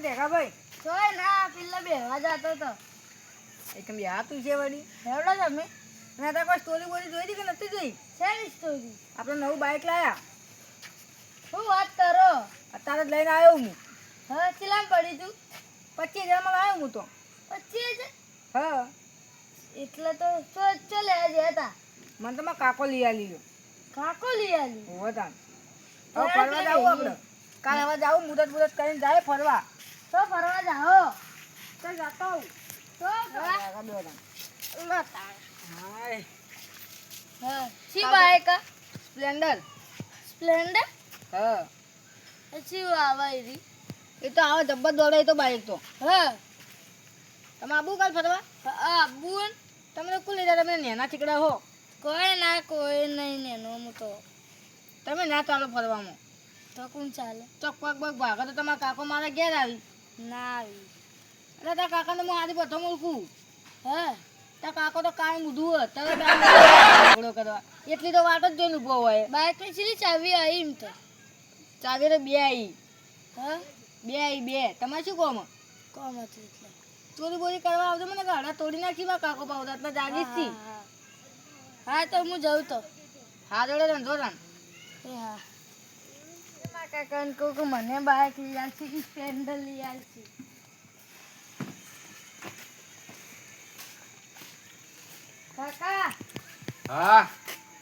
ટેકાભાઈ તોય ના પેલા બેહવા જતો તો. એક બે તું છે વળી. હેવડો તમે? અને તો કોઈ સ્ટોરી બોરી જોઈ હતી કે નથી જોઈ? શેની સ્ટોરી આપણે નવું બાઇક લાયા. શું વાત કરો? અત્યારે જ લઈને આવ્યો હું. હા ચિલામ પડી તું. પચીસ હજારમાં લાવ્યો હું તો. પચીસ હજાર? હા. એટલે તો ચો ચો લેવા જયા હતા. મને તો મારા કાકો લઈ આલી કાકો લઈ આલી? હોતા હવે ફરવા જાવું આપણે. કાલે હવે જાવું મુદત મુદત કરીને જાય ફરવા. તો ફરવા જાઓ. ચાલ જાતો તો. હાય. હા. શી બાઈક સ્પ્લેન્ડર. સ્પ્લેન્ડર? હા. શી આવે? રી એ તો આવા જબ્બર દોડે તો બાઈક તો. હા. તમે આબુ કાલ ફરવા? આ બુન તમને તો કુલ લીધા તમે નેના ઠીકડા હો. કોઈ ના કોઈ નહીં નેનો હું તો. તમે ના ચાલો ફરવામાં. તો કોણ ચાલે? ચોક પગ પગ ભાગો તો તમારા કાકો મારા ઘેર આવી. ના આવી એટલે તારા કાકાને હું આજે પ્રથમ ઓળખું હે? તારા કાકો તો કાંઈ ઊંધું તરત ઝઘડો કરવા. એટલી તો વાટ જ જોઈને ઊભો હોય. ની ચીલી ચાવી આવી એમ તો. ચાવી તો બે આવી હા? બે આવી બે. તમારે શું કોમ? કોમ હતું એટલે. ચોરી બોરી કરવા આવજો. મને ગાડા તોડી નાખી બા કાકો પાવતા એટલે જાગી જ હા, તો હું જાઉં તો. હા જોડે રંધો રણ એ હા. કાકાને કહું કે મને બાઇક લઈ આવશે સ્પ્લેન્ડર લઈ આવશે કાકા હા?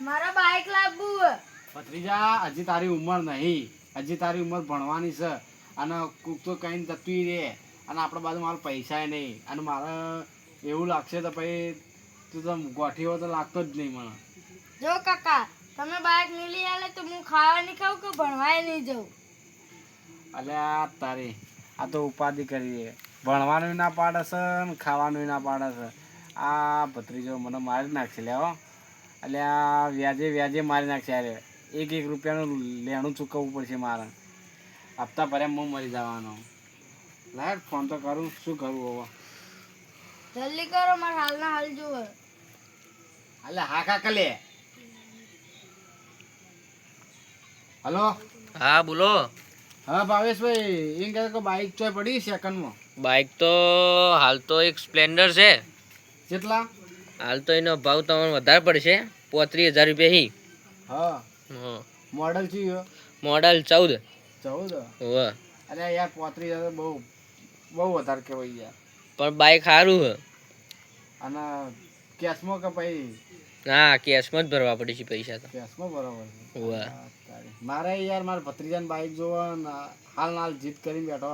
મારા બાઇક લાવવું પત્રીજા હજી તારી ઉંમર નહીં. હજી તારી ઉંમર ભણવાની છે. અને કૂક તો કઈ જતું રહે. અને આપણા બાજુ મારા પૈસા નહીં. અને મારે એવું લાગશે તો પછી તું તો ગોઠીઓ તો લાગતો જ નહીં મને. જો કાકા તમે બાઈક નહીં લઈ આલે તો હું ખાવા નહીં ખાઉં કે ભણવાય નહીં જવું અલ્યા તારી. આ તો ઉપાધિ કરી ભણવાનું ના પાડે છે ને ખાવાનું ના પાડે છે. આ ભત્રીજો મને મારી નાખશે લે હો. અલ્યા વ્યાજે વ્યાજે મારી નાખશે અરે. એક એક રૂપિયાનું લેણું ચૂકવવું પડશે મારે. હપ્તા ભર્યા હું મરી જવાનો. લાયક ફોન તો કરું. શું કરું હવે? જલ્દી કરો મારે હાલના હાલ જુઓ અલ્યા હા કાકા લે. હલો? હા બોલો. હા ભાવેશભાઈ એમ કહે કે બાઇક ચોય પડી સેકન્ડમાં બાઇક તો હાલ તો એક સ્પ્લેન્ડર છે. કેટલા હાલ તો એનો ભાવ તમને વધારે પડશે પોત્રીસ હજાર રૂપિયા હી. હા. મોડલ છે? મોડલ ચૌદ. ચૌદ? હોવે અરે યાર પોત્રીસ હજાર બહુ બહુ વધારે કહેવાય યાર. પણ બાઇક સારું છે. અને કેશમાં કે પછી? હા કેશમાં જ ભરવા પડે છે પૈસા તો. કેશમાં હા, તારી. મારે. યાર મારા ભત્રીજાની બાઈક જોવો ને હાલ હાલ જીત કરીને બેઠો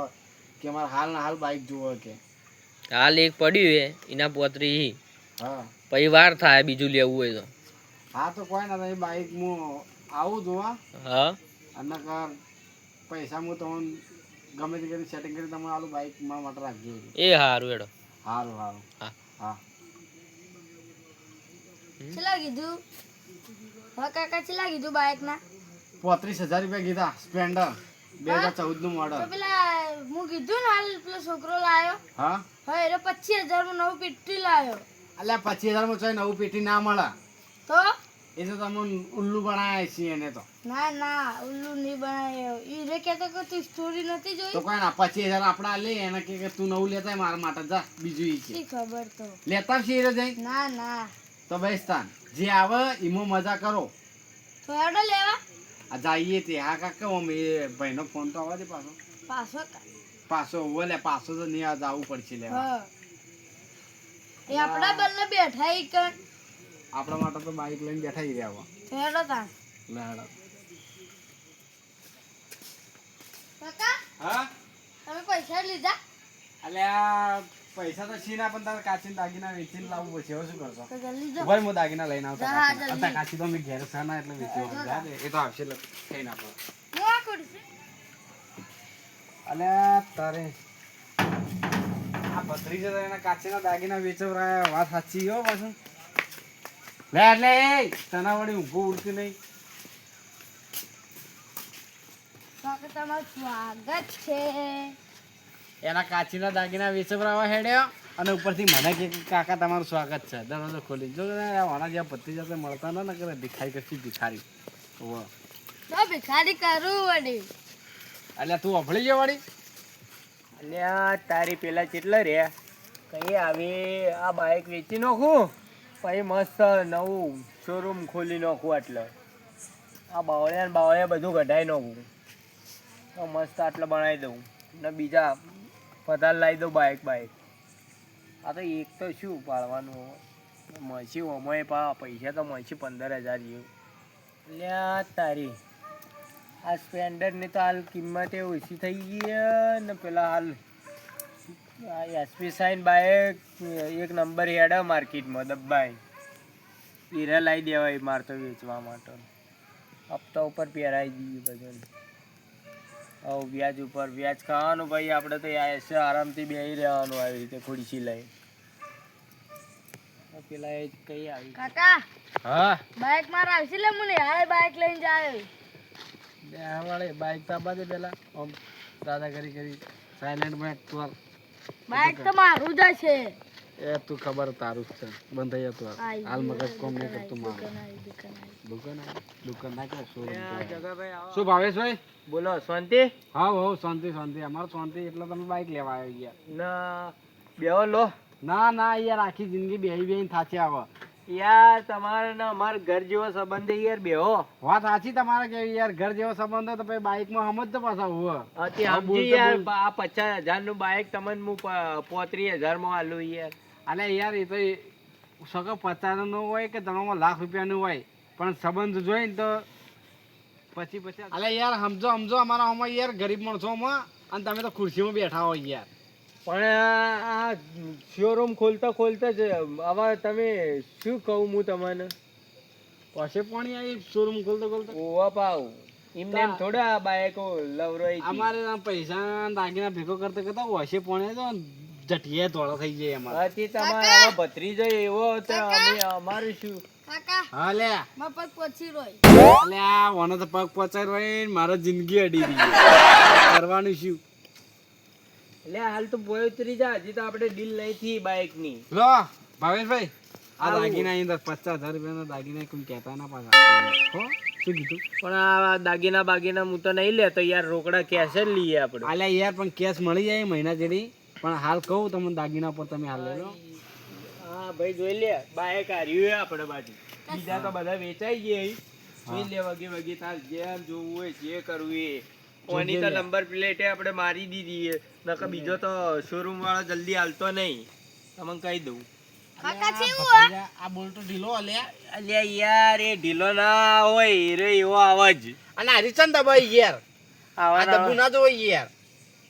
કે મારે હાલ ના હાલ બાઇક જોવો કે. હાલ એક પડ્યું હે એના પોત્રી હી હા. પછી વાર થાય બીજું લેવું હોય તો. હા તો કોઈ ના એ બાઈક હું આવું જોવા હા. અને કર પૈસા હું તમને ગમે તે કરી સેટિંગ કરી તમે આલું બાઇક મારા માટે રાખજો. એ હારું એડો સારું હારું. હા. હા. ચલા કીધું હા કાકા ચલા કીધું બાઇક ના પોત્રીસ હજાર રૂપિયા કીધા સ્પ્લેન્ડર બે હજાર ચૌદનું મોડલ પેલા હું કીધું ને હાલ પેલો છોકરો લાયો. હા? હા એટલે પચીસ હજારમાં નવું પીટી લાયો. એટલે પચીસ હજારમાં ચોય નવું પેટી ના મળે. તો? એ તો તમે ઉલ્લુ બનાવ્યા છીએ એને તો. ના ના ઉલ્લુ નહીં બનાવ્યો એ રે કહેતો કે તું સ્ટોરી નથી તો જોઈ કોઈ ના પચીસ હજાર આપડા લે એને કે કે તું નવું લેતા મારા માટે જા બીજું ઈ છે ખબર તો? લેતા છીએ રે જઈ? ના ના. તો બેસ્તાન જે આવે એમાં મજા કરો. તો હેડો લેવા. જઈએ તે. હા કાકા અમે ભાઈનો ફોન તો આવવા દે પાછો. પાછો પાછો ઓલે પાછો તો નહીં આ જવું પડશે લે. એ આપણા બંને બેઠા ઈ કણ. આપણા માટે તો બાઈક લઈને બેઠા ઈ રહ્યા હેડો તા લે હેડો. કાકા હા? તમે પૈસા લીધા? અલ્યા પૈસા તો છીના પણ તારે કાચીના દાગીના વેચીને લાવવું પડશે હવે શું કરશો? ઊભા હું દાગીના લઈને આવતો અત્યારે કાચી તો અમે ઘેર સાના ના એટલે વેચી એ તો આવશે એટલે થઈ ના પડે હું આ ખુરશી અલ્યા તારે આ ભત્રીજો તો એના કાચીના દાગીના વેચવરાયા. વાત સાચી હો પાછું. લે એટલે એ તના વળી ઊંઘો ઉડતું નહીં. તમારું સ્વાગત છે. એના કાચીના દાગીના વેચવરાવા હેડ્યો. અને ઉપરથી મને કે કાકા તમારું સ્વાગત છે. દરવાજો ખોલી જો આના જ્યાં પતિ જાતે મળતા ના ને કરે ભિખારી કરતી ભિખારી. વાહ તો ભિખારી કરું વળી. એટલે તું અભળી ગયો વળી? અલ્યા તારી પેલા કેટલા રે કઈ આવી આ બાઇક વેચી નાખું? પછી મસ્ત નવું શોરૂમ ખોલી નાખું એટલે આ બાવળિયા ને બાવળિયા બધું કઢાઈ નાખું. તો મસ્ત આટલે બનાવી દઉં. ને બીજા પધાર લાવી દઉં બાઇક બાઇક આ તો એક તો શું પાડવાનું? મળશે ઓમોય પા પૈસા તો મળશે પંદર હજાર જેવું. લ્યા તારી. આ સ્પ્લેન્ડરની તો હાલ કિંમત એ ઓછી થઈ ગઈ ને પેલા હાલ આ એસપી સાઈન બાઇક એક નંબર હેડ માર્કેટમાં દબ્બાઈ. હીરા લાવી દેવાય માર તો વેચવા માટે. હપ્તા ઉપર પહેરાઈ ગયું બધું હવે વ્યાજ ઉપર વ્યાજ ખાવાનું ભાઈ આપણે તો એસે આરામથી બેસી રહેવાનું આવી રીતે ખુરશી લઈ પેલા એ કઈ આવી કાકા હા? બાઇક મારા આવશે લે મને હાય બાઇક લઈને જાય વાળે બાઈક તો આપવા દે પેલા. આમ દાદા કરી બાઈક તો બાઇક તો મારું જ છે એ તું ખબર તારું જ છે. બંધ થઈ જતું હાલ. મગજ કોમ નહીં કરતું મારું. દુકાન દુકાન ના કે. શું ભાવેશભાઈ? બોલો શાંતિ? હા હો શાંતિ શાંતિ. અમારે શાંતિ એટલે તમે બાઈક લેવા આવી ગયા. ના બેહો લો. ના ના યાર આખી જિંદગી બેહી બેહીને થાચી આવો. યાર તમારે ને અમાર ઘર જેવો સંબંધ છે યાર બેહો. વાત સાચી તમારે કે યાર ઘર જેવો સંબંધ તો પછી બાઈકમાં સમજ તો પાછા હુવે. આ પચાસ હજારનું બાઇક તમને હું પોત્રીસ હજારમાં આલું યાર. અલે યાર એ તો એ સગો પચાસનો નું હોય કે તમારામાં લાખ રૂપિયાનું હોય પણ સંબંધ જોઈ ને તો પછી પછી અલે યાર સમજો સમજો અમારા આમાં યાર ગરીબ માણસોમાં અને તમે તો ખુરશીમાં બેઠા હોય યાર. પણ આ શોરૂમ ખોલતા ખોલતા જ હવે તમે શું કહું હું તમને? પછી પણ આ શોરૂમ ખોલતો ખોલતો ઓવા પાવ. એમને એમ થોડા આ બાઇકો લવરોઈ અમારે પૈસા દાગીના ભેગો કરતા કરતા વસે પણ તો ધોળો થઈ જાય અમારે હતી તમારા હવે ભત્રીજો એવો હતો અમે અમારું શું? કાકા! હા લે. મારા પગ પોચી રોય. અલે આ વનો તો પગ પોચાઈ રોય ને મારો જિંદગી અડી ગઈ કરવાનું શું? એટલે હાલ તો બોય ઉતરી જા હજી તો આપણે ડીલ લઈ થી બાઇકની લો ભાવેશભાઈ આ દાગીના અંદર પચાસ હજાર રૂપિયાના દાગીના કોઈ કહેતા ના પાછા. હો શું કીધું? પણ આ દાગીના બાગીના હું તો નહીં લેતો યાર રોકડા કેશ જ લઈએ આપણે. આલે યાર પણ કેશ મળી જાય મહિના જેડી પણ હાલ કહું તમને દાગીના પર તમે હાલ લઈ લો. હા ભાઈ જોઈ લે. બાઇક હાર્યું આપણે બાજુ. બીજા તો બધા વેચાઈ ગયા. જોઈ લે વગે વગે તાર જેમ જોવું હોય જે કરવું એ. ઓની તો નંબર પ્લેટે આપણે મારી દીધી છે નકર બીજો તો શોરૂમ વાળો જલ્દી હાલતો નહીં. તમને કહી દઉં. કાકા ચેવું આ બોલતો ઢીલો અલ્યા. અલ્યા યાર એ ઢીલો ના હોય. રે એવો અવાજ અને હરિચંદ દબાઈ યાર આ આવા દબુ ના જોઈ યાર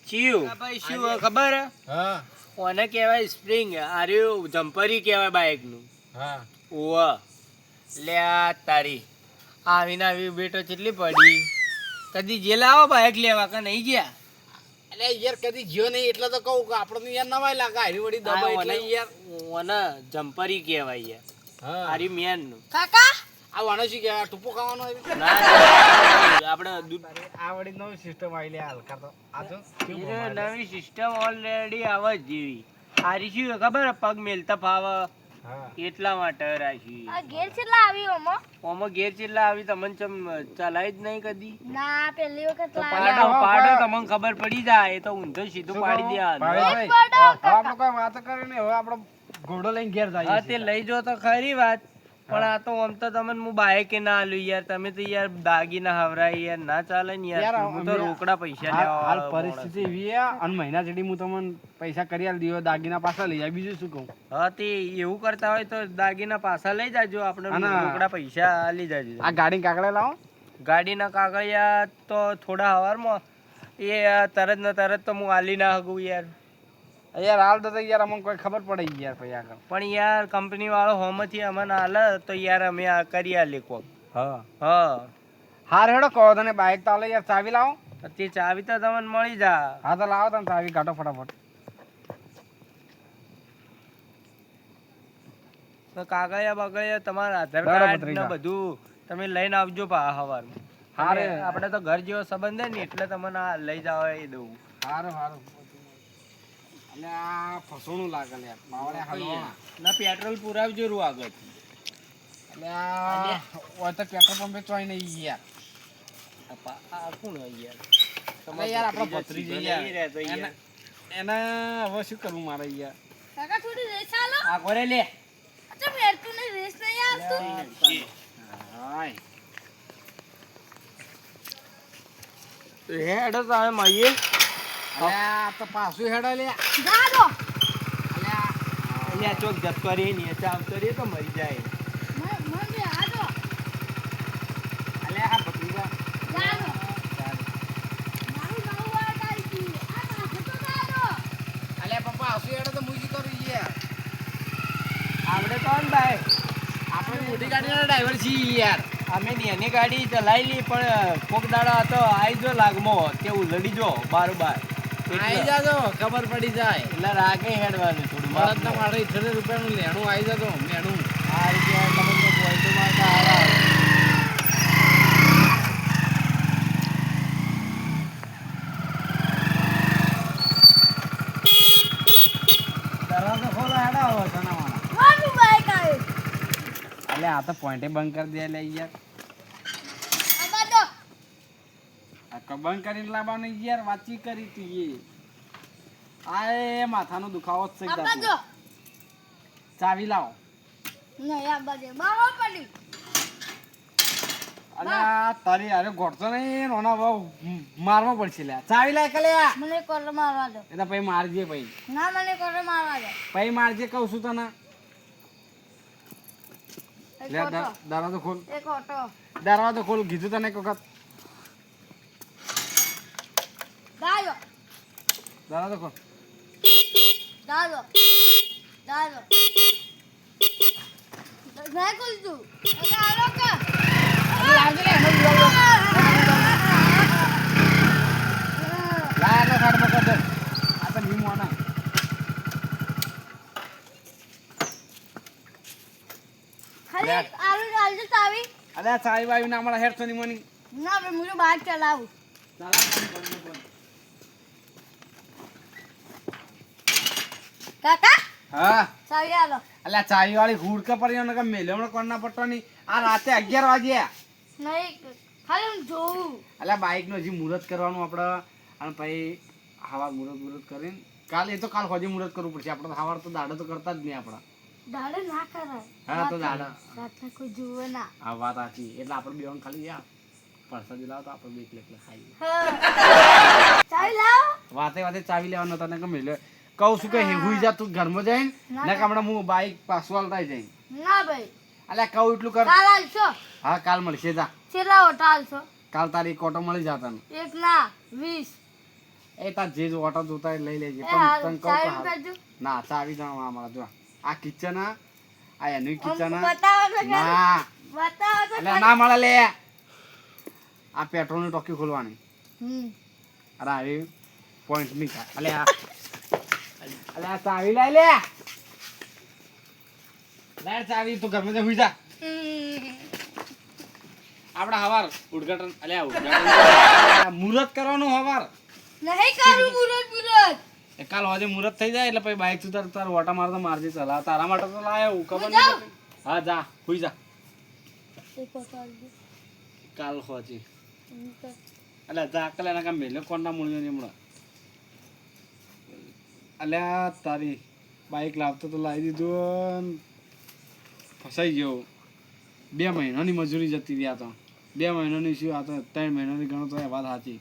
ચિયું ભાઈ શું ખબર? હે? હા ઓને કહેવાય સ્પ્રિંગ આર્યું જમ્પરી કહેવાય બાઇકનું હા. ઓવા લે આ તારી. આવીને આવી બેટો કેટલી પડી? કદી જે લાવો બાઇક લેવા કે નહીં ગયા? એટલે યાર કદી જ્યો નહીં એટલે તો કહું કે આપણે યાર નવાય લાગે. હારી વળી દબાઈ એટલે યાર. ઓને જમ્પરી કહેવાય યાર. હા. આરી મેનનું. કાકા? આ વાનો શું કહેવાય ટૂંપો ખાવાનો આવી ના ના, આપણે દૂધ આ નવી સિસ્ટમ આવી લે તો. આ તો કેવું એ ભમાય લે. નવી સિસ્ટમ ઓલરેડી આવે જેવી. આરી શું ખબર? પગ મેલતા ફાવ. એટલા માટે રાખી આ ઘેર છેલ્લા આવી ઓમો? ઓમાં ગેર ચેટલા આવી તમને ચમ ચલાય જ નહીં કદી? ના પહેલી વખત પાડો પાડો તમને ખબર પડી જાય. એ તો ઊંધો સીધું પાડી દે આપણે કોઈ વાતો કરી નહીં હવે આપણે ઘોડો લઈને ઘેર હા તે લઈ જો તો ખરી વાત. પણ આ તો આમ તો તમને હું બાઈકે ના આલ્યું યાર. તમે તો યાર દાગીના હવરાય યાર. ના ચાલે ને યાર. હું તો રોકડા પૈસા લેવા હાલ પરિસ્થિતિ એવી અને મહિના જેડી હું તમને પૈસા કરી આલ દીયો દાગીના પાછા લઈ જાય. બીજું શું કહું? હા તે એવું કરતા હોય તો દાગીના પાછા લઈ જાજો. આપણે રોકડા પૈસા લઈ જાજો. આ ગાડી કાકડે લાવો. ગાડીના કાગળિયા તો થોડા હવારમાં. એ તરત ને તરત તો હું આલી ના શકું યાર. યાર હાલ તો યાર અમને કોઈ ખબર પડે યાર ભાઈ આગળ. પણ યાર કંપની વાળો હોમથી અમને આલે તો યાર અમે આ કરી આલી કોક. હા. હા. હાર હેડો કહો તને બાઈક તો હાલે યાર ચાવી લાવો. તે ચાવી તો તમને મળી જા. હા તો લાવો તમે ચાવી કાઢો ફટાફટ. તો કાગળિયા બગળિયા તમારા આધાર કાર્ડ ને બધું તમે લઈને આવજો પા હવાર હારે. આપણે તો ઘર જેવો સંબંધ હે ને એટલે તમને આ લઈ જાવ એ દઉં. હારું સારું અને આ ફસોણું લાગે લે માવડે હાલો ના પેટ્રોલ પુરાવજો રૂ આગળ. એટલે આ ઓય તો પેટ્રોલ પંપે ચોઈ નહીં યાર. આ કોણ હોય યાર? તમે યાર આપણો ભત્રીજો જઈ યાર. એને- એના હવે શું કરવું મારે યાર? કાકા થોડી રેસ આલો આ ઘરે લે. અચ્છા મેરતું નહીં રેસ નહીં આવતું. હાય. હેડ તમે મળીએ. અલ્યા આ તો પાછું હેડા લે અલ્યા ચોક જતો રહી નીચે આવતો રહી તો મરી જાય. અલ્યા આ તો અલ્યા હેડા તો કરું યાર આપણે ને ભાઈ. આપણે મોટી ગાડીના ડ્રાઈવર છીએ યાર. અમે એની ગાડી ચલાવી પણ કોક દાડા હતો આવી જો લાગમો તે ઉલડી જો બાર બાર આવી જાજો ખબર પડી જાય. એટલે રાગે હેડવાનું થોડું તો મારે ઇઠોતેર રૂપિયાનું લેણું આવી જતો મેણું. આ રીતે તમે તો આવ્યું આ તો પોઈન્ટે બંધ કરી દે લે યાર આ બાજુ આ ક બંધ કરીને લાવવાનું યાર વાતચીત કરી તું એ. આ એ માથાનો દુખાવો જ છે ચાવી લાવો. નહીં આ બાજુ. બાબા પડી અલે તારી અરે ગોઠતો નહીં બહુ મારવા પડશે લે ચાવી લાય કે લે મને મારવા દો. પછી મારજે પછી ના મને કોર મારવા દો. પછી મારજે કહું છું તને. લે દરવાજો ખોલ. એક ઓટો. દરવાજો ખોલ કીધું તને એક વખત દાયો દરવાજો দেখো દાયો દાયો ના કુલ તું? અરે આલો કા. લાય એટલે સાડ પકડ દે. આ તો નીમો ના ખાલી આલુ ડાલજો ચાવી અલે આ વાવી ના મળે હેડ તો નીમોની ના ભાઈ મુझे બાઇક ચલાવું. કાકા? હા. ચાવી આલો. અલે ચાવી વાળી હુડકે પડી ને કે મેલ્યો કોણ ના પટતો નહીં આ રાતે અગિયાર વાગ્યા. નહીં ખાલી હું જોઉં. અલ્યા બાઇકનું હજી મુહૂર્ત કરવાનું આપણે અને પછી હવા મુહૂર્ત મુહૂર્ત કરીને. કાલ એ તો કાલ હજી મુહૂર્ત કરવું પડશે. આપણે હવાર તો દાડો તો કરતા જ નહીં આપણા. દાડે ના કરાય. હા તો દાડા. રાતના કોઈ જુએ ના. આ વાત સાચી. એટલે આપણે બેવાનું ખાલી યા. પરસાદી લાવો તો આપણે બે એકલે એકલે ચાવી લાવો. વાતે વાતે ચાવી લેવાનો તને કે મેલ્યો. કહું છું કે હે. હુઈ જા તું ઘરમાં જઈને. ના. હમણાં હું બાઈક પાછું હાલતા જઈ ના ભાઈ. અલ્યા કહું એટલું કર. કાલ આવશો હા કાલ મળશે જા. છેલ્લા ઓટો આવશો કાલ તારી કોટો મળી જા તને એક ના વીસ. એ તાર જે ઓટો જોતા લઈ લેજે. પણ તને કહું. બાજુ. ના ચાવી જાણવા અમારા જો. આ કિચન આ એનું કિચન. આ તો. ના. બતાવો તો એટલે ના મળે લે. આ પેટ્રોલની ટોકી ખોલવાની. હમ. અરે આવી પોઈન્ટ નહીં થાય અલે આ અલે આ ચાવી લઈ લે. લાય ચાવી તું ઘરમાં જઈ હુઈ જા. આપડા હવાર ઉદઘાટન અલે ઉદઘાટન મુહૂર્ત કરવાનું હવાર. નહીં કરું મુરત મુરત એ કાલ હોજે મુહૂર્ત થઈ જાય એટલે પછી બાઇક તું તાર તાર ઓટા મારતા મારજે ચલા. તારા માટે તો લાયો ખબર હું નહીં? હા જા હુઈ જા. કાલ હોજે. અલે જા કલે એના કામ મેલે કોણ ના મૂળ્યો નહીં હમણાં? અલ્યા, તારી બાઈક લાવતો તો લાવી દીધું ફસાઈ ગયો. બે મહિનાની મજૂરી જતી રહ્યા તો. બે મહિનાની શું આ તો ત્રણ મહિનાની ગણો તો એ વાત સાચી.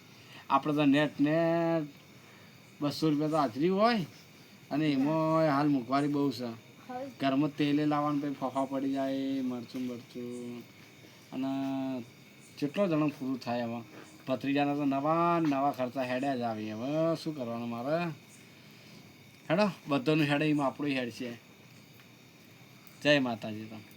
આપણે તો નેટ નેટ બસો રૂપિયા તો હાજરી હોય અને એમાં હાલ મોંઘવારી બહુ છે. ઘરમાં તેલે લાવવાનું પછી ફફા પડી જાય, મરચું મરચું અને કેટલો જણો પૂરું થાય હવે ભત્રીજાના તો નવા નવા ખર્ચા હેડ્યા જ આવી. હવે શું કરવાનું મારે? હેડો બધાનું હેડે એમાં આપણું હેડ છે. જય માતાજી તો.